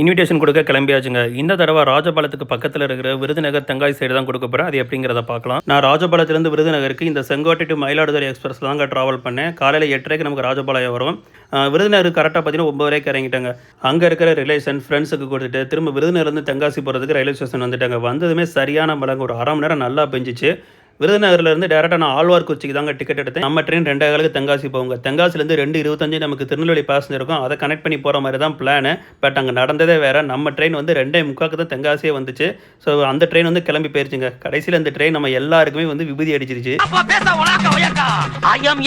Invitation கொடுக்க கிளம்பியாச்சுங்க. இந்த தடவை ராஜபாலத்துக்கு பக்கத்தில் இருக்கிற விருதுநகர் தெங்காய் சைடு தான் கொடுக்க போகிறேன் அது எப்படிங்கிறத பார்க்கலாம். நான் ராஜபாளையத்துலேருந்து விருதுநகருக்கு இந்த செங்கோட்டை டு மயிலாடுதுறை எக்ஸ்பிரஸ் தாங்க ட்ராவல் பண்ணேன். காலையில் எட்டரைக்கு நமக்கு ராஜபாளையம் வரும். விருதுநகருக்கு விருதுநகர் கரெக்டாக பார்த்தீங்கன்னா ஒம்பது இறங்கிட்டாங்க. அங்கே இருக்கிற ரிலேஷன் ஃப்ரெண்ட்ஸுக்கு கொடுத்துட்டு திரும்ப விருதுநகர்லேருந்து தென்காசி போகிறதுக்கு ரயில்வே ஸ்டேஷன் வந்துட்டாங்க. வந்ததுமே சரியான மழைங்க ஒரு அரை மணி நேரம் நல்லா பெஞ்சிச்சு. விருதுநகர்லேருந்து டேரெக்டாக நான் ஆழ்வார்குச்சிக்கு தாங்க டிக்கெட் எடுத்தேன். நம்ம ட்ரெயின் ரெண்டே காலுக்கு தென்காசி போங்க தென்காசிலேருந்து ரெண்டு இருபத்தஞ்சு நமக்கு திருநெல்வேலி பேசஞ்சர் இருக்கும். அதை கனெக்ட் பண்ணி போகிற மாதிரி தான் பிளானு பட் அங்கே நடந்ததே வேறு. நம்ம ட்ரெயின் வந்து ரெண்டே முக்காக்கு தான் தென்காசியே வந்துச்சு. ஸோ அந்த ட்ரெயின் வந்து கிளம்பி போயிருச்சுங்க. கடைசியில் அந்த ட்ரெயின் நம்ம எல்லாருக்குமே வந்து விபூதி அடிச்சிருச்சு. ஐ எம்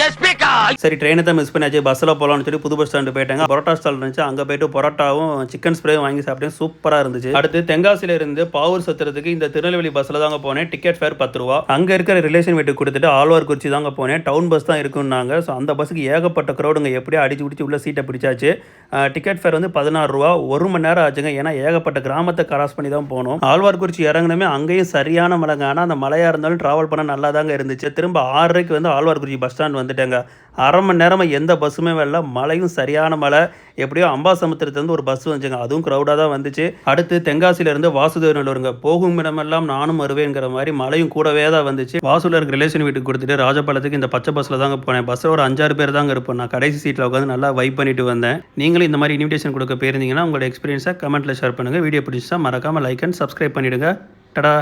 சரி ட்ரெயினை தான் மிஸ் பண்ணியாச்சு பஸ்ஸில் போகலான்னு சொல்லி புது பஸ் ஸ்டாண்டு போயிட்டாங்க. பரோட்டா ஸ்டால் இருந்துச்சு. அங்கே போயிட்டு பரோட்டாவும் சிக்கன் ஸ்ப்ரேவும் வாங்கி சாப்பிட்டேன். சூப்பராக இருந்துச்சு. அடுத்து தென்காசியில இருந்து பாவூர் சத்திரத்துக்கு இந்த திருநெல்வேலி பஸ்ஸில் தாங்க போனேன். டிக்கெட் ஃபேர் பத்து ரூபா. அங்கே இருக்கிற ரிலேஷன் வீட்டுக்கு கொடுத்துட்டு ஆழ்வார்குறிச்சி தாங்க போனேன். டவுன் பஸ் தான் இருக்குன்னாங்க. ஸோ அந்த பஸ்ஸுக்கு ஏகப்பட்ட க்ரௌடுங்க எப்படியோ அடிச்சு பிடிச்சி உள்ள சீட்டை பிடிச்சாச்சு. டிக்கெட் ஃபேர் வந்து பதினாறு ரூபா. ஒரு மணி நேரம் ஆச்சுங்க. ஏன்னா ஏகப்பட்ட கிராமத்தை கிராஸ் பண்ணி தான் போனோம். ஆழ்வார்குறிச்சி இறங்குனமே அங்கேயும் சரியான மலைங்க ஆனால் அந்த மலையாக இருந்தாலும் ட்ராவல் பண்ண நல்லா தாங்க இருந்துச்சு. திரும்ப ஆறரைக்கு வந்து ஆழ்வார்குறிச்சி பஸ் ஸ்டாண்ட் வந்துட்டேங்க. அரை மணி நேரமாக எந்த பஸ்ஸுமே வரல. மழையும் சரியான மழை. எப்படியோ அம்பாசமுத்திரத்துலேருந்து ஒரு பஸ் வந்துச்சுங்க. அதுவும் க்ரௌடாக தான் வந்துச்சு. அடுத்து தென்காசியிலேருந்து வாசுதேவநல்லூருங்க. போகும் இடமெல்லாம் நானும் வருவேங்கிற மாதிரி மழையும் கூடவே தான் வந்துச்சு. வாசுல இருக்க ரிலேஷன் வீட்டுக்கு கொடுத்துட்டு ராஜபாளையத்துக்கு இந்த பச்சை பஸ்ஸில் தாங்க போனேன். பஸ்ஸில் ஒரு அஞ்சாறு பேர் தாங்க இருப்போம். நான் கடைசி சீட்டில் உட்காந்து நல்லா வைப் பண்ணிட்டு வந்தேன். நீங்களும் இந்த மாதிரி இன்விடேஷன் கொடுக்க போயிருந்தீங்கன்னா உங்களோட எக்ஸ்பீரியன்ஸை கமெண்ட்டில் ஷேர் பண்ணுங்கள் வீடியோ பிடிச்சா மறக்காமல் லைக் அண்ட் சப்ஸ்கிரைப் பண்ணிவிடுங்க டடா.